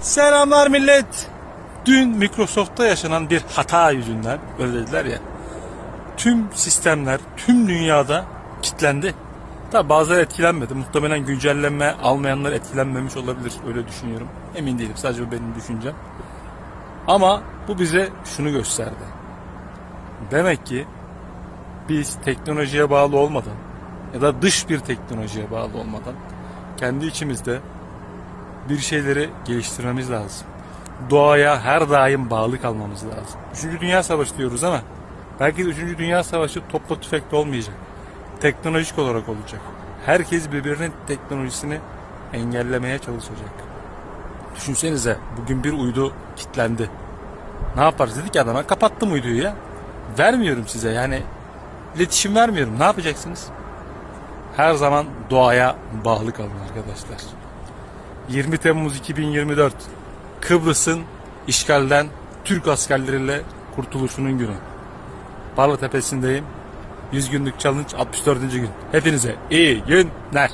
Selamlar millet. Dün Microsoft'ta yaşanan bir hata yüzünden öyle dediler ya. Tüm sistemler tüm dünyada kilitlendi. Tabi bazıları etkilenmedi. Muhtemelen güncellenme almayanlar etkilenmemiş olabilir. Öyle düşünüyorum. Emin değilim. Sadece bu benim düşüncem. Ama bu bize şunu gösterdi. Demek ki biz teknolojiye bağlı olmadan ya da dış bir teknolojiye bağlı olmadan kendi içimizde bir şeyleri geliştirmemiz lazım. Doğaya her daim bağlı kalmamız lazım. Üçüncü Dünya Savaşı diyoruz ama belki de Üçüncü Dünya Savaşı topla tüfekle olmayacak. Teknolojik olarak olacak. Herkes birbirinin teknolojisini engellemeye çalışacak. Düşünsenize bugün bir uydu kilitlendi. Ne yaparız dedik adama kapattım uyduyu ya. Vermiyorum size yani iletişim vermiyorum. Ne yapacaksınız? Her zaman doğaya bağlı kalın arkadaşlar. 20 Temmuz 2024 Kıbrıs'ın işgalden Türk askerleriyle kurtuluşunun günü. Barla Tepesi'ndeyim. 100 günlük challenge 64. gün. Hepinize iyi günler.